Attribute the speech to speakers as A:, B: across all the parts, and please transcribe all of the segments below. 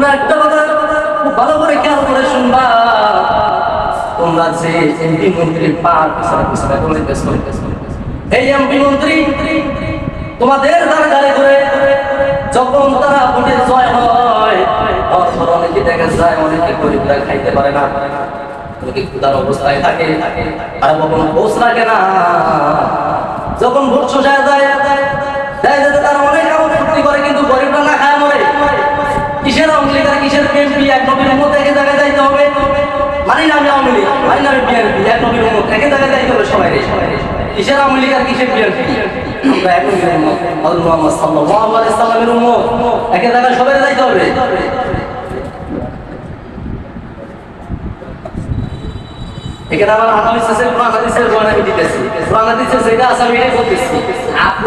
A: তোমরা একটা কথা খুব ভালো করে খেয়াল করে শুনবা। তোমরা যে এমপি মন্ত্রী এই এমপি মন্ত্রী, তোমাদের দ্বারা গাড়ি করে যখন তারা ভোটে জয় হয় অনেকে দেখা যায় অনেকে গরিবরা খাইতে পারে না। অনেকে ক্ষুদার অবস্থায় থাকে আর কখনো রাখে না। যখন ভোট সোজা যায় কিসের বিএনপি এক নবীর মতো একে জায়গায় যাইতে হবে। মানি না আমি আওয়ামী লীগ? মানি না বিএনপি। এক নবীর মতো একে জায়গায় যাইতে হবে সবাই কিসের আওয়ামী লীগ আর কিসের বিএনপি?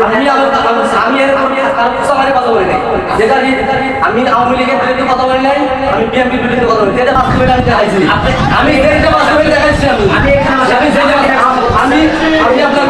A: আমি আমার আমি এর আমি কারও সামনে কথা বলি নাই যেটা আমি- আওয়ামী লীগের বিরুদ্ধে কথা বলি নাই আমি বিএনপির বিরুদ্ধে কথা বলি যেটা বাস্তবে আমি দেখাইছি। আমি যেটা বাস্তবে দেখাইছি আমি। আমি আমি আমি আপনার